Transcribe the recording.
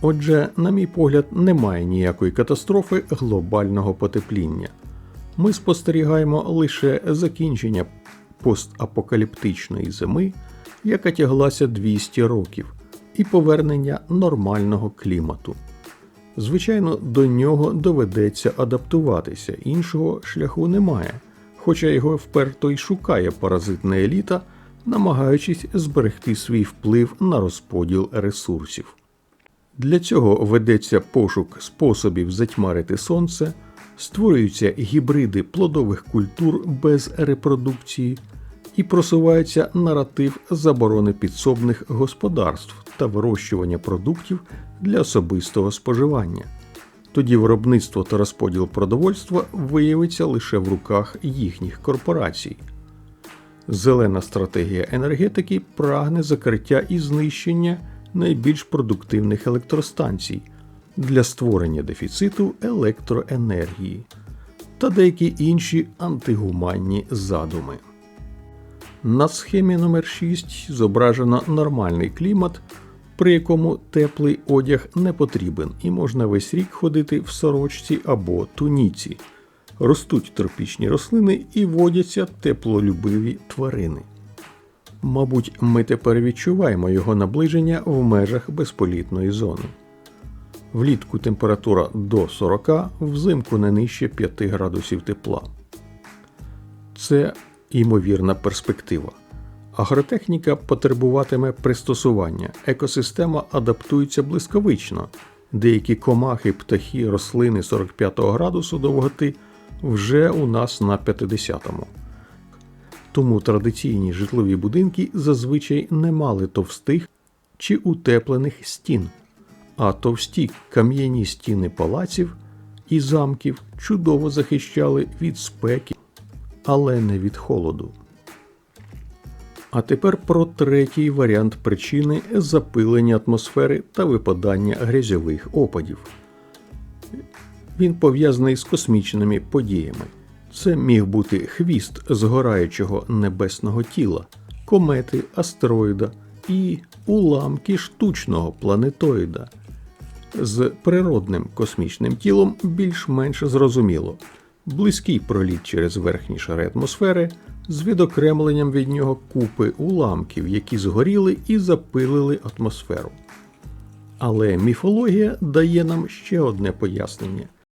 Отже, на мій погляд, немає ніякої катастрофи глобального потепління. Ми спостерігаємо лише закінчення постапокаліптичної зими, яка тяглася 200 років, і повернення нормального клімату. Звичайно, до нього доведеться адаптуватися, іншого шляху немає, хоча його вперто й шукає паразитна еліта, намагаючись зберегти свій вплив на розподіл ресурсів. Для цього ведеться пошук способів затьмарити сонце, створюються гібриди плодових культур без репродукції і просувається наратив заборони підсобних господарств та вирощування продуктів для особистого споживання. Тоді виробництво та розподіл продовольства виявиться лише в руках їхніх корпорацій. Зелена стратегія енергетики прагне закриття і знищення найбільш продуктивних електростанцій для створення дефіциту електроенергії та деякі інші антигуманні задуми. На схемі номер 6 зображено нормальний клімат, при якому теплий одяг не потрібен і можна весь рік ходити в сорочці або туніці. Ростуть тропічні рослини і водяться теплолюбиві тварини. Мабуть, ми тепер відчуваємо його наближення в межах безполітної зони. Влітку температура до 40, взимку не нижче 5 градусів тепла. Це ймовірна перспектива. Агротехніка потребуватиме пристосування, екосистема адаптується блискавично. Деякі комахи, птахи, рослини 45 градусу довготи вже у нас на 50-му. Тому традиційні житлові будинки зазвичай не мали товстих чи утеплених стін, а товсті кам'яні стіни палаців і замків чудово захищали від спеки, але не від холоду. А тепер про третій варіант причини запилення атмосфери та випадання грязьових опадів. Він пов'язаний з космічними подіями. Це міг бути хвіст згораючого небесного тіла, комети, астероїда і уламки штучного планетоїда. З природним космічним тілом більш-менш зрозуміло. Близький проліт через верхні шари атмосфери з відокремленням від нього купи уламків, які згоріли і запилили атмосферу. Але міфологія дає нам ще одне пояснення.